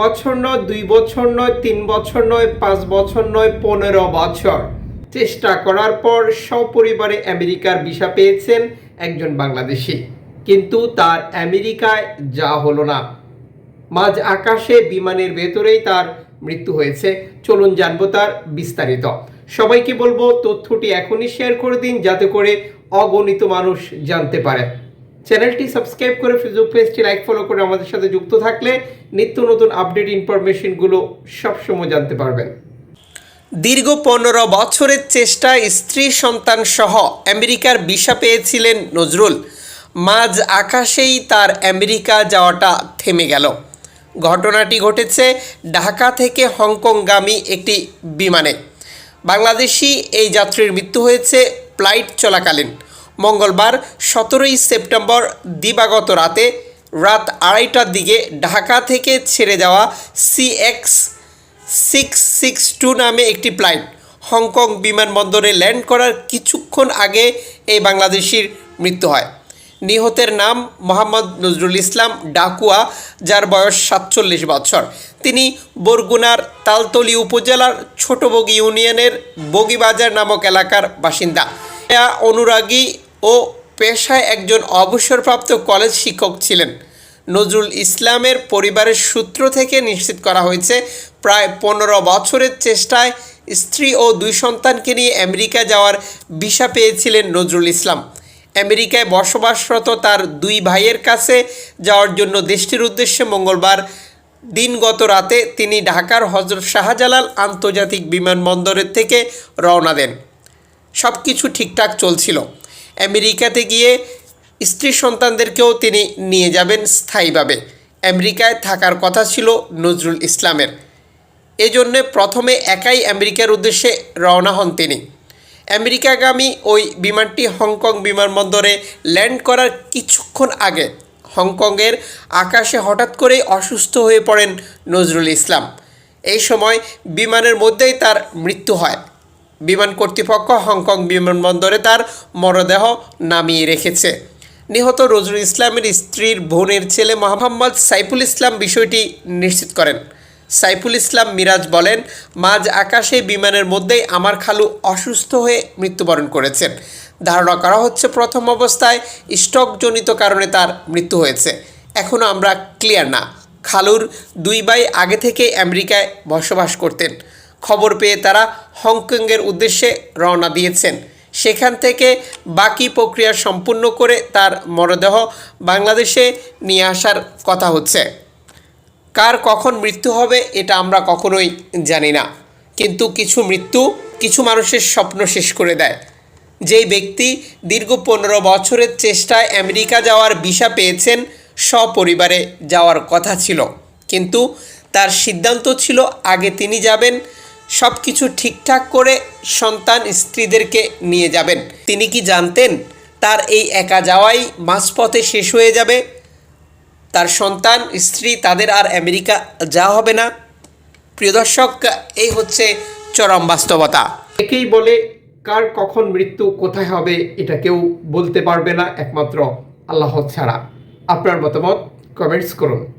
বছর নয়, দুই বছর নয়, তিন বছর নয়, পাঁচ বছর নয়, পনেরো বছর। চেষ্টা করার পর সপরিবারে আমেরিকার ভিসা পেয়েছেন একজন বাংলাদেশি। কিন্তু তার আমেরিকায় যা হলো না। মাঝ আকাশে বিমানের ভেতরেই তার মৃত্যু হয়েছে। চলুন জানব তার বিস্তারিত। সবাইকে বলব, তথ্যটি এখনই শেয়ার করে দিন, যাতে করে অগণিত মানুষ জানতে পারে। চ্যানেলটি সাবস্ক্রাইব করে ফেসবুক পেজটি লাইক, ফলো করে আমাদের সাথে যুক্ত থাকলে নিত্য নতুন আপডেট ইনফরমেশনগুলো সবসময় জানতে পারবেন। দীর্ঘ পনেরো বছরের চেষ্টায় স্ত্রী সন্তান সহ আমেরিকার ভিসা পেয়েছিলেন নজরুল। মাঝ আকাশেই তার আমেরিকা যাওয়াটা থেমে গেল। ঘটনাটি ঘটেছে ঢাকা থেকে হংকংগামী একটি বিমানে। বাংলাদেশি এই যাত্রীর মৃত্যু হয়েছে ফ্লাইট চলাকালীন। মঙ্গলবার সতেরোই সেপ্টেম্বর দিবাগত রাতে রাত আড়াইটার দিকে ঢাকা থেকে ছেড়ে যাওয়া সিএক্স সিক্স সিক্স টু নামে একটি ফ্লাইট হংকং বিমানবন্দরে ল্যান্ড করার কিছুক্ষণ আগে এই বাংলাদেশির মৃত্যু হয়। নিহতের নাম মোহাম্মদ নজরুল ইসলাম ডাকুয়া, যার বয়স সাতচল্লিশ বছর। তিনি বরগুনার তালতলি উপজেলার ছোটবগি ইউনিয়নের বগিবাজার নামক এলাকার বাসিন্দা। অনুরাগী ও পেশায় একজন অবসরপ্রাপ্ত কলেজ শিক্ষক ছিলেন। নজরুল ইসলামের পরিবারের সূত্র থেকে নিশ্চিত করা হয়েছে, প্রায় পনেরো বছরের চেষ্টায় স্ত্রী ও দুই সন্তানকে নিয়ে আমেরিকা যাওয়ার ভিসা পেয়েছিলেন নজরুল ইসলাম। আমেরিকায় বসবাসরত তার দুই ভাইয়ের কাছে যাওয়ার জন্য দেশটির উদ্দেশ্যে মঙ্গলবার দিনগত রাতে তিনি ঢাকার হজরত শাহজালাল আন্তর্জাতিক বিমানবন্দরের থেকে রওনা দেন। সব কিছু ঠিকঠাক চলছিল। আমেরিকাতে গিয়ে স্ত্রী সন্তানদেরকেও তিনি নিয়ে যাবেন স্থায়ীভাবে। আমেরিকায় থাকার কথা ছিল নজরুল ইসলামের। এজন্যে প্রথমে একাই আমেরিকার উদ্দেশ্যে রওনা হন তিনি। আমেরিকাগামী ওই বিমানটি হংকং বিমানবন্দরে ল্যান্ড করার কিছুক্ষণ আগে হংকংয়ের আকাশে হঠাৎ করেই অসুস্থ হয়ে পড়েন নজরুল ইসলাম। এই সময় বিমানের মধ্যেই তার মৃত্যু হয়। বিমান কর্তৃপক্ষ হংকং বিমানবন্দরে তার মরদেহ নামিয়ে রেখেছে। নিহত নজরুল ইসলামের স্ত্রীর বোনের ছেলে মোহাম্মদ সাইফুল ইসলাম বিষয়টি নিশ্চিত করেন। সাইফুল ইসলাম মিরাজ বলেন, মাঝ আকাশে বিমানের মধ্যেই আমার খালু অসুস্থ হয়ে মৃত্যুবরণ করেছেন। ধারণা করা হচ্ছে প্রথম অবস্থায় স্টকজনিত কারণে তার মৃত্যু হয়েছে। এখনও আমরা ক্লিয়ার না, খালুর দুই ভাই আগে থেকে আমেরিকায় বসবাস করতেন। খবর পেয়ে তারা হংকংয়ের উদ্দেশ্যে রওনা দিয়েছেন। সেখান থেকে বাকি প্রক্রিয়া সম্পূর্ণ করে তার মরদেহ বাংলাদেশে নিয়ে আসার কথা হচ্ছে। কার কখন মৃত্যু হবে এটা আমরা কখনোই জানি না। কিন্তু কিছু মৃত্যু কিছু মানুষের স্বপ্ন শেষ করে দেয়। যেই ব্যক্তি দীর্ঘ পনেরো বছরের চেষ্টায় আমেরিকা যাওয়ার ভিসা পেয়েছেন, সপরিবারে যাওয়ার কথা ছিল। কিন্তু তার সিদ্ধান্ত ছিল আগে তিনি যাবেন সব কিছু ঠিকঠাক করে সন্তান স্ত্রীদেরকে নিয়ে যাবেন। তিনি কি জানতেন তার এই একা যাওয়াই মাঝপথে শেষ হয়ে যাবে? তার সন্তান, স্ত্রী, তাদের আর আমেরিকা যাওয়া হবে না। প্রিয় দর্শক, এই হচ্ছে চরম বাস্তবতা। একেই বলে, কার কখন মৃত্যু, কোথায় হবে, এটা কেউ বলতে পারবে না একমাত্র আল্লাহ ছাড়া। আপনার মতামত কমেন্টস করুন।